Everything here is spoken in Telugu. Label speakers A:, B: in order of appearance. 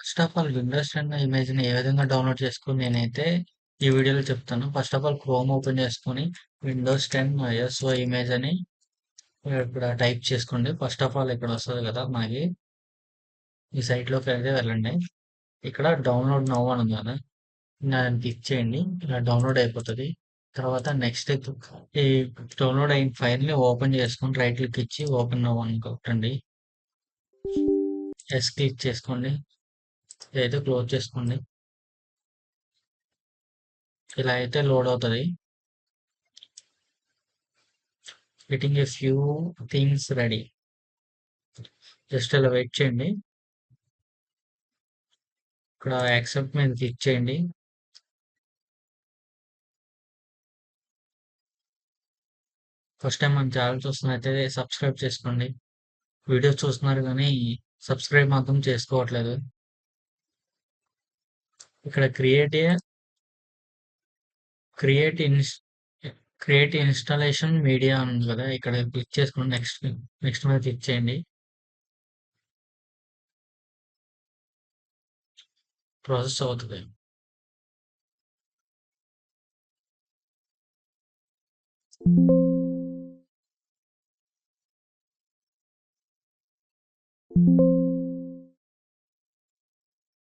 A: ఫస్ట్ ఆఫ్ ఆల్ విండోస్ 10 ఇమేజ్‌ని ఏ విధంగా డౌన్‌లోడ్ చేసుకుని నేనైతే ఈ వీడియోలో చెప్తాను. First of all Chrome open చేసుకొని విండోస్ 10 ఐఎస్ఓ ఇమేజ్ అని ఇక్కడ టైప్ చేసుకోండి. ఫస్ట్ ఆఫ్ ఆల్ ఇక్కడ వస్తుంది కదా! మనకి. ఈ సైట్‌లోకైతే వెళ్ళండి. ఇక్కడ డౌన్‌లోడ్ నవ్వు అని ఉంది కదా! దాన్ని క్లిక్ చేయండి. ఇలా డౌన్‌లోడ్ అయిపోతుంది తర్వాత నెక్స్ట్ ఈ డౌన్‌లోడ్ అయిన ఫైల్‌ని ఓపెన్ చేసుకొని రైట్ క్లిక్ ఇచ్చి ఓపెన్ నవ్వు అని కొట్టండి. ఎస్ క్లిక్ చేసుకోండి. ఇదైతే క్లోజ్ చేసుకోండి. ఇలా అయితే లోడ్ అవుతుంది fitting a few things ready. Just ఇలా వెయిట్ చేయండి. ఇక్కడ యాక్సెప్ట్ మీద క్లిక్ చేయండి. ఫస్ట్ టైమ్ మన ఛానెల్ అయితే సబ్స్క్రైబ్ చేసుకోండి. వీడియోస్ చూస్తున్నారు కానీ సబ్స్క్రైబ్ మాత్రం చేసుకోవట్లేదు. ఇక్కడ create create ins create installation media ఉంది కదా ఇక్కడ క్లిక్ చేసుకుని నెక్స్ట్ నెక్స్ట్ మీద క్లిక్ చేయండి. ప్రాసెస్ అవుతుంది. thank you